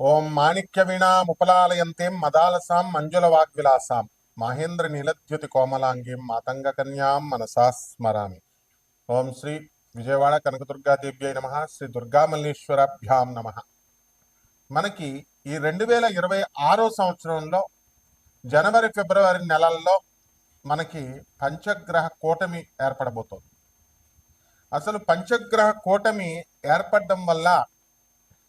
ఓం మాణిక్య వీణాముపలాలయంతేం మదాలసాం మంజుల వాగ్విలాసాం. మహేంద్ర నీలద్యుతి కోమలాంగీం మాతంగ కన్యాం మనసా స్మరామి. ఓం శ్రీ విజయవాడ కనకదుర్గాదేవ్యై నమ. శ్రీ దుర్గామల్లేశ్వరాభ్యాం నమ. మనకి ఈ రెండు వేల ఇరవై ఆరో సంవత్సరంలో జనవరి ఫిబ్రవరి నెలల్లో మనకి పంచగ్రహ కూటమి ఏర్పడబోతోంది. అసలు పంచగ్రహ కూటమి ఏర్పడడం వల్ల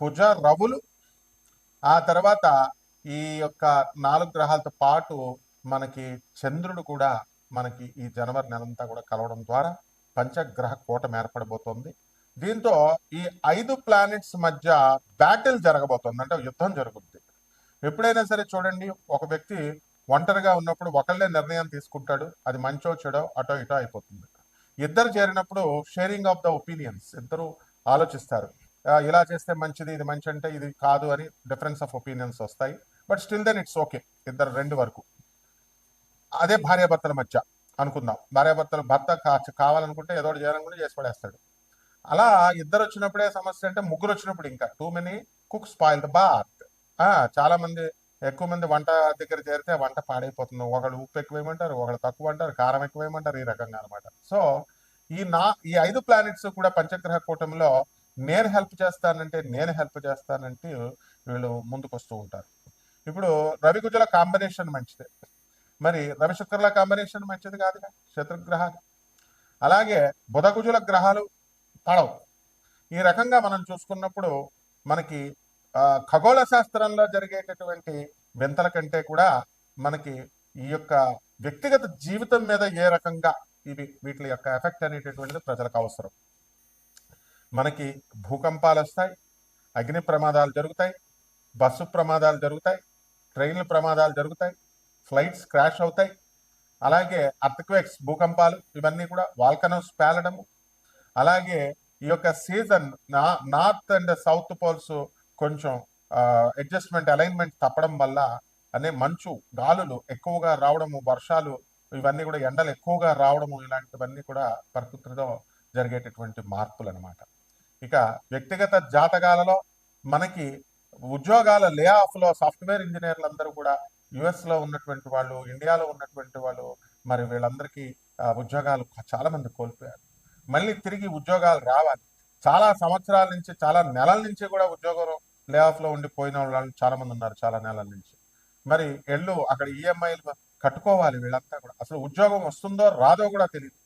కుజ రవులు. ఆ తర్వాత ఈ యొక్క నాలుగు గ్రహాలతో పాటు మనకి చంద్రుడు కూడా మనకి ఈ జనవరి నెలంతా కూడా కలవడం ద్వారా పంచగ్రహ కూటమి ఏర్పడబోతోంది. దీంతో ఈ ఐదు ప్లానెట్స్ మధ్య బ్యాటిల్ జరగబోతోంది. అంటే యుద్ధం జరుగుద్ది. ఎప్పుడైనా సరే చూడండి ఒక వ్యక్తి ఒంటరిగా ఉన్నప్పుడు ఒకళ్ళే నిర్ణయం తీసుకుంటాడు. అది మంచో చెడో అటో ఇటో అయిపోతుంది. ఇద్దరు చేరినప్పుడు షేరింగ్ ఆఫ్ ద ఒపీనియన్స్ ఇద్దరు ఆలోచిస్తారు. ఇలా చేస్తే మంచిది ఇది మంచి అంటే ఇది కాదు అని డిఫరెన్స్ ఆఫ్ ఒపీనియన్స్ వస్తాయి. But still then it's okay ఇద్దరు రెండు వరకు. అదే భార్యాభర్తల మధ్య అనుకుందాం. భార్యాభర్తలు భర్త కావాలనుకుంటే ఏదో ఒకటి చేయాలనుకుంటే చేసి పడేస్తాడు. అలా ఇద్దరు వచ్చినప్పుడే సమస్య అంటే ముగ్గురు వచ్చినప్పుడు ఇంకా. Too many cook spoil the bath చాలా మంది ఎక్కువ మంది వంట దగ్గర చేరితే వంట పాడైపోతుంది. ఒకళ్ళు ఉప్పు ఎక్కువ వేయమంటారు ఒకళ్ళు తక్కువ అంటారు కారం ఎక్కువ వేయమంటారు ఈ రకంగా అనమాట సో ఈ నా ఈ ఐదు ప్లానెట్స్ కూడా పంచగ్రహ కూటమిలో నేను హెల్ప్ చేస్తానంటే నేను హెల్ప్ చేస్తానంటే వీళ్ళు ముందుకు వస్తూ ఉంటారు. ఇప్పుడు రవి కుజుల కాంబినేషన్ మంచిదే. మరి రవి శుక్రుల కాంబినేషన్ మంచిది కాదుగా? శత్రుగ్రహాలు. అలాగే బుధకుజుల గ్రహాలు పడవు ఈ రకంగా మనం చూసుకున్నప్పుడు మనకి ఖగోళ శాస్త్రంలో జరిగేటటువంటి వింతల కంటే కూడా మనకి ఈ యొక్క వ్యక్తిగత జీవితం మీద ఏ రకంగా ఇవి వీటి యొక్క ఎఫెక్ట్ అనేటటువంటిది ప్రజలకు అవసరం. మనకి భూకంపాలు వస్తాయి అగ్ని ప్రమాదాలు జరుగుతాయి బస్సు ప్రమాదాలు జరుగుతాయి ట్రైన్ల ప్రమాదాలు జరుగుతాయి ఫ్లైట్స్ క్రాష్ అవుతాయి. అలాగే అర్థక్వేక్స్ భూకంపాలు ఇవన్నీ కూడా వాల్కనోస్ పేలడము. అలాగే ఈ యొక్క సీజన్ నా నార్త్ అండ్ సౌత్ పోల్స్ కొంచెం అడ్జస్ట్మెంట్ అలైన్మెంట్ తప్పడం వల్ల అనే మంచు గాలులు ఎక్కువగా రావడము వర్షాలు ఇవన్నీ కూడా ఎండలు ఎక్కువగా రావడము ఇలాంటివన్నీ కూడా ప్రకృతిలో జరిగేటటువంటి మార్పులు అనమాట ఇక వ్యక్తిగత జాతకాలలో మనకి ఉద్యోగాల లే ఆఫ్లో సాఫ్ట్వేర్ ఇంజనీర్లు అందరూ కూడా యుఎస్లో ఉన్నటువంటి వాళ్ళు ఇండియాలో ఉన్నటువంటి వాళ్ళు మరి వీళ్ళందరికీ ఉద్యోగాలు చాలా మంది కోల్పోయారు. మళ్ళీ తిరిగి ఉద్యోగాలు రావాలి. చాలా సంవత్సరాల నుంచి చాలా నెలల నుంచి కూడా ఉద్యోగం లే ఆఫ్లో ఉండిపోయిన ఉండి పోయిన వాళ్ళు చాలా మంది ఉన్నారు చాలా నెలల నుంచి. మరి ఎళ్ళు అక్కడ ఈఎంఐలు కట్టుకోవాలి వీళ్ళంతా కూడా. అసలు ఉద్యోగం వస్తుందో రాదో కూడా తెలియదు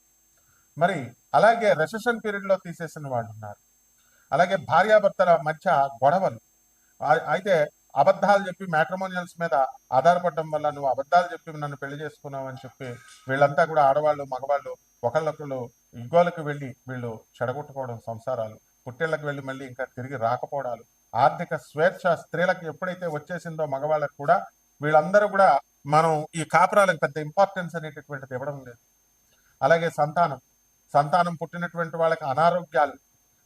మరి అలాగే రెసెషన్ పీరియడ్లో తీసేసిన వాళ్ళు ఉన్నారు. అలాగే భార్యాభర్తల మధ్య గొడవలు. అయితే అబద్ధాలు చెప్పి మ్యాట్రిమోనియల్స్ మీద ఆధారపడడం వల్ల నువ్వు అబద్ధాలు చెప్పి నన్ను పెళ్ళి చేసుకున్నావు అని చెప్పి వీళ్ళంతా కూడా ఆడవాళ్ళు మగవాళ్ళు ఒకళ్ళొకళ్ళు ఇగోలకు వెళ్ళి వీళ్ళు చెడగొట్టుకోవడం సంసారాలు. పుట్టిళ్ళకి వెళ్ళి మళ్ళీ ఇంకా తిరిగి రాకపోవడాలు. ఆర్థిక స్వేచ్ఛ స్త్రీలకు ఎప్పుడైతే వచ్చేసిందో మగవాళ్ళకు కూడా వీళ్ళందరూ కూడా మనం ఈ కాపురాలకు పెద్ద ఇంపార్టెన్స్ అనేటటువంటిది ఇవ్వడం లేదు. అలాగే సంతానం. సంతానం పుట్టినటువంటి వాళ్ళకి అనారోగ్యాలు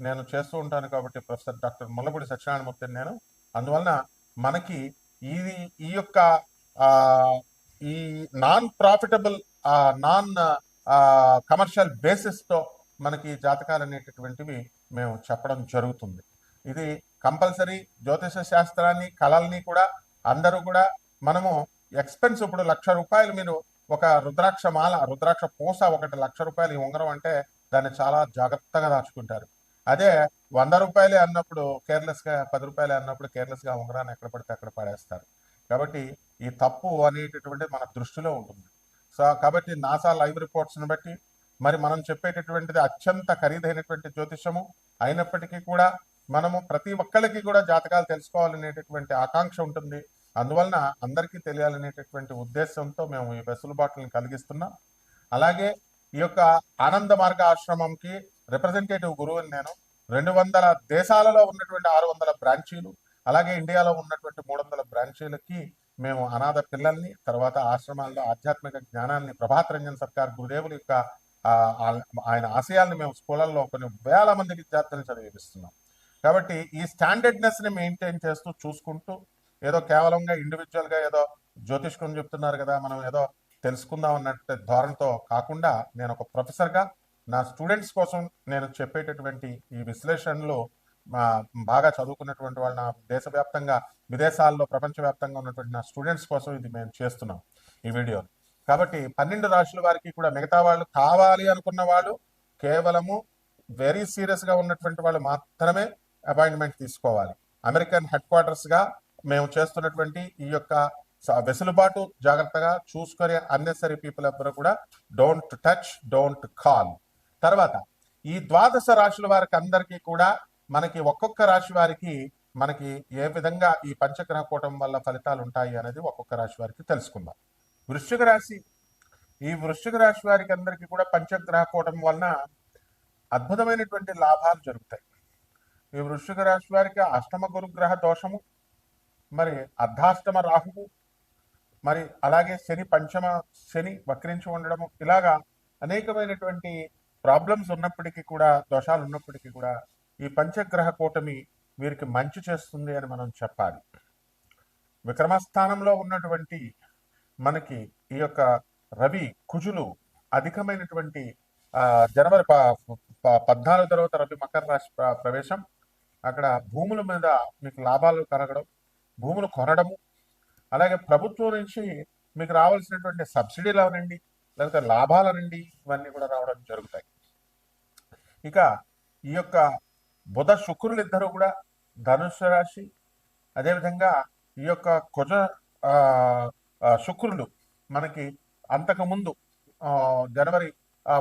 నేను చేస్తూ ఉంటాను కాబట్టి ప్రొఫెసర్ డాక్టర్ ముల్లపూడి సత్యనారాయణమూర్తి నేను. అందువలన మనకి ఇది ఈ యొక్క ఈ నాన్ ప్రాఫిటబుల్ నాన్ కమర్షియల్ బేసిస్తో మనకి జాతకాలు అనేటటువంటివి మేము చెప్పడం జరుగుతుంది. ఇది కంపల్సరీ జ్యోతిష శాస్త్రాన్ని కళల్ని కూడా అందరూ కూడా మనము ఎక్స్పెన్స్ ఇప్పుడు లక్ష రూపాయలు మీరు ఒక రుద్రాక్ష మాల రుద్రాక్ష పూస ఒకటి లక్ష రూపాయలు ఉంగరం అంటే దాన్ని చాలా జాగ్రత్తగా దాచుకుంటారు. అదే వంద రూపాయలే అన్నప్పుడు కేర్లెస్గా పది రూపాయలే అన్నప్పుడు కేర్లెస్గా ఉంగరాన్ని ఎక్కడ పడితే అక్కడ పడేస్తారు. కాబట్టి ఈ తప్పు అనేటటువంటి మన దృష్టిలో ఉంటుంది. సో కాబట్టి నాసా లైవ్ రిపోర్ట్స్ని బట్టి మరి మనం చెప్పేటటువంటిది అత్యంత ఖరీదైనటువంటి జ్యోతిషము. అయినప్పటికీ కూడా మనము ప్రతి ఒక్కరికి కూడా జాతకాలు తెలుసుకోవాలనేటటువంటి ఆకాంక్ష ఉంటుంది. అందువలన అందరికీ తెలియాలనేటటువంటి ఉద్దేశంతో మేము ఈ వెసులుబాటులను కలిగిస్తున్నాం. అలాగే ఈ యొక్క ఆనంద మార్గ ఆశ్రమంకి రిప్రజెంటేటివ్ గురువుని నేను రెండు వందల దేశాలలో ఉన్నటువంటి ఆరు వందల బ్రాంచీలు అలాగే ఇండియాలో ఉన్నటువంటి మూడు వందల బ్రాంచీలకి మేము అనాథ పిల్లల్ని తర్వాత ఆశ్రమాల్లో ఆధ్యాత్మిక జ్ఞానాన్ని ప్రభాత్ రంజన్ సర్కార్ గురుదేవుల యొక్క ఆయన ఆశయాల్ని మేము స్కూళ్ళల్లో కొన్ని వేల మంది విద్యార్థులను చదివిస్తున్నాం కాబట్టి ఈ స్టాండర్డ్నెస్ని మెయింటైన్ చేస్తూ చూసుకుంటూ ఏదో కేవలంగా ఇండివిజువల్గా ఏదో జ్యోతిష్కుని చెప్తున్నారు కదా మనం ఏదో తెలుసుకుందాం అన్నట్టు ధోరణితో కాకుండా నేను ఒక ప్రొఫెసర్గా నా స్టూడెంట్స్ కోసం నేను చెప్పేటటువంటి ఈ విశ్లేషణలో మా బాగా చదువుకున్నటువంటి వాళ్ళ నా దేశవ్యాప్తంగా విదేశాల్లో ప్రపంచవ్యాప్తంగా ఉన్నటువంటి నా స్టూడెంట్స్ కోసం ఇది మేము చేస్తున్నాం ఈ వీడియో కాబట్టి పన్నెండు రాశుల వారికి కూడా మిగతా వాళ్ళు కావాలి అనుకున్న వాళ్ళు కేవలము వెరీ సీరియస్గా ఉన్నటువంటి వాళ్ళు మాత్రమే అపాయింట్మెంట్ తీసుకోవాలి. అమెరికన్ హెడ్ క్వార్టర్స్గా మేము చేస్తున్నటువంటి ఈ యొక్క వెసులుబాటు జాగ్రత్తగా చూసుకునే అన్నెసరీ పీపుల్ ఎవ్వరు కూడా డోంట్ టచ్ డోంట్ కాల్ తర్వాత ఈ ద్వాదశ రాశుల వారికి అందరికీ కూడా మనకి ఒక్కొక్క రాశి వారికి మనకి ఏ విధంగా ఈ పంచగ్రహ కూటం వల్ల ఫలితాలు ఉంటాయి అనేది ఒక్కొక్క రాశి వారికి తెలుసుకుందాం. వృశ్చిక రాశి ఈ వృశ్చిక రాశి వారికి అందరికీ కూడా పంచగ్రహ కూటం వలన అద్భుతమైనటువంటి లాభాలు జరుగుతాయి. ఈ వృశ్చిక రాశి వారికి అష్టమ గురుగ్రహ దోషము మరి అర్ధాష్టమ రాహువు మరి అలాగే శని పంచమ శని వక్రించి ఉండడము ఇలాగా అనేకమైనటువంటి ప్రాబ్లమ్స్ ఉన్నప్పటికీ కూడా దోషాలు ఉన్నప్పటికీ కూడా ఈ పంచగ్రహ కూటమి వీరికి మంచి చేస్తుంది అని మనం చెప్పాలి. విక్రమస్థానంలో ఉన్నటువంటి మనకి ఈ యొక్క రవి కుజులు అధికమైనటువంటి జనవరి ప- ప- పద్నాలుగు తర్వాత రవి మకర రాశి ప్ర- ప్రవేశం. అక్కడ భూముల మీద మీకు లాభాలు కలగడం భూములు కొనడము. అలాగే ప్రభుత్వం నుంచి మీకు రావాల్సినటువంటి సబ్సిడీలు అవనండి లేకపోతే లాభాలు అనండి ఇవన్నీ కూడా రావడం జరుగుతాయి. ఇక ఈ యొక్క బుధ శుక్రులు ఇద్దరు కూడా ధనుసు రాశి అదేవిధంగా ఈ యొక్క కుజ శుక్రులు మనకి అంతకు ముందు జనవరి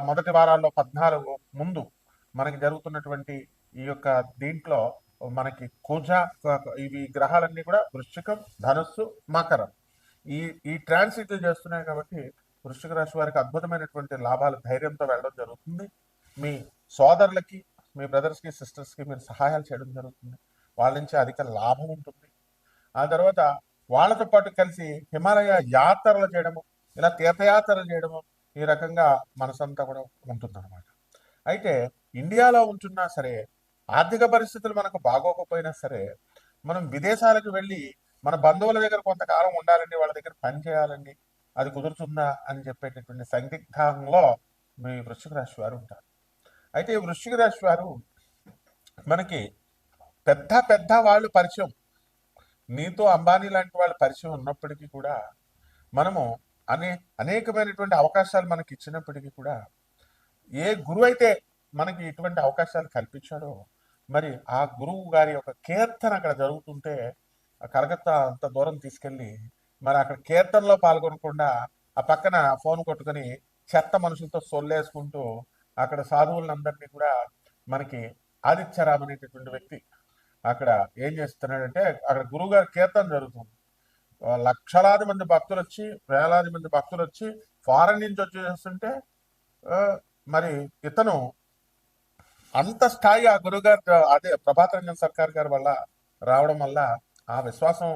మొదటి వారాల్లో పద్నాలుగు ముందు మనకి జరుగుతున్నటువంటి ఈ యొక్క దీంట్లో మనకి కుజ ఇవి గ్రహాలన్నీ కూడా వృశ్చికం ధనుస్సు మకరం. ఈ ఈ ట్రాన్సిట్లు చేస్తున్నాయి కాబట్టి వృశ్చిక రాశి వారికి అద్భుతమైనటువంటి లాభాలు ధైర్యంతో వెళ్ళడం జరుగుతుంది. మీ సోదరులకి మీ బ్రదర్స్కి సిస్టర్స్కి మీరు సహాయాలు చేయడం జరుగుతుంది. వాళ్ళ నుంచి అధిక లాభం ఉంటుంది. ఆ తర్వాత వాళ్ళతో పాటు కలిసి హిమాలయ యాత్రలు చేయడము ఇలా తీర్థయాత్రలు చేయడము ఈ రకంగా మనసంతా కూడా ఉంటుందన్నమాట. అయితే ఇండియాలో ఉంటున్నా సరే ఆర్థిక పరిస్థితులు మనకు బాగోకపోయినా సరే మనం విదేశాలకు వెళ్ళి మన బంధువుల దగ్గర కొంతకాలం ఉండాలండి వాళ్ళ దగ్గర పని చేయాలండి అది కుదురుతుందా అని చెప్పేటటువంటి సందిగ్ధంలో మీ వృశ్చిక రాశి వారు ఉంటారు. అయితే వృశ్చిక రాశి వారు మనకి పెద్ద పెద్ద వాళ్ళు పరిచయం. నీతో అంబానీ లాంటి వాళ్ళ పరిచయం ఉన్నప్పటికీ కూడా మనము అనే అనేకమైనటువంటి అవకాశాలు మనకి ఇచ్చినప్పటికీ కూడా ఏ గురువు అయితే మనకి ఇటువంటి అవకాశాలు కల్పించాడో మరి ఆ గురువు గారి యొక్క కీర్తన అక్కడ జరుగుతుంటే కలకత్తా అంత దూరం తీసుకెళ్ళి మరి అక్కడ కీర్తనలో పాల్గొనకుండా ఆ పక్కన ఫోన్ కొట్టుకొని చెత్త మనుషులతో సొల్లేసుకుంటూ అక్కడ సాధువులందరినీ కూడా మనకి ఆదిత్యరామ్ అనేటటువంటి వ్యక్తి అక్కడ ఏం చేస్తున్నాడంటే అక్కడ గురువుగారి కీర్తన జరుగుతుంది. లక్షలాది మంది భక్తులు వచ్చి వేలాది మంది భక్తులు వచ్చి ఫారెన్ నుంచి వచ్చేస్తుంటే ఆ, మరి ఇతను అంత స్థాయి ఆ గురుగారు అదే ప్రభాత రంగన్ సర్కార్ గారి వల్ల రావడం వల్ల ఆ విశ్వాసం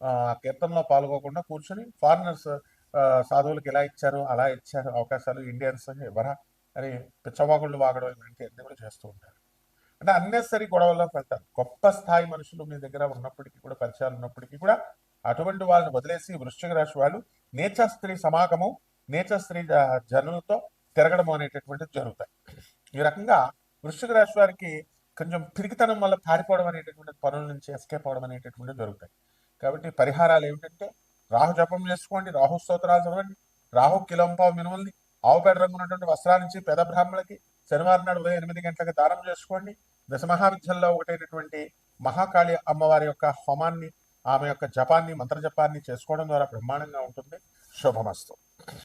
ఆ కీర్తనలో పాల్గొకుండా కూర్చొని ఫారినర్స్ సాధువులకు ఎలా ఇచ్చారు అలా ఇచ్చారు అవకాశాలు ఇండియన్స్ అని ఎవరా అని పిచ్చవాగుళ్ళు వాగడం ఇలాంటివన్నీ కూడా చేస్తూ ఉంటారు. అంటే అన్నెసరీ గొడవల్లో పెడతారు. గొప్ప స్థాయి మనుషులు మీ దగ్గర ఉన్నప్పటికీ కూడా పరిచయాలు ఉన్నప్పటికీ కూడా అటువంటి వాళ్ళని వదిలేసి వృశ్చిక రాశి వాళ్ళు నేచ స్త్రీ సమాగమం నేచ స్త్రీ జనులతో తిరగడం అనేటటువంటిది జరుగుతాయి. ఈ రకంగా వృశ్చిక రాశి వారికి కొంచెం పిరికితనం వల్ల పారిపోవడం అనేటటువంటి పనుల నుంచి ఎస్కేప్ అవడం అనేటటువంటివి జరుగుతాయి. కాబట్టి పరిహారాలు ఏమిటంటే రాహు జపం చేసుకోండి రాహు స్తోత్రాలు చదవండి రాహు కిలంపావు మినుమల్ని ఆవుపేట రంగు ఉన్నటువంటి వస్త్రాల నుంచి పేద బ్రాహ్మణులకి శనివారం నాడు ఉదయం ఎనిమిది గంటలకు దానం చేసుకోండి. దశమహావిద్యల్లో ఒకటైనటువంటి మహాకాళి అమ్మవారి యొక్క హోమాన్ని ఆమె యొక్క జపాన్ని మంత్ర జపాన్ని చేసుకోవడం ద్వారా బ్రహ్మాండంగా ఉంటుంది. శుభమస్తు.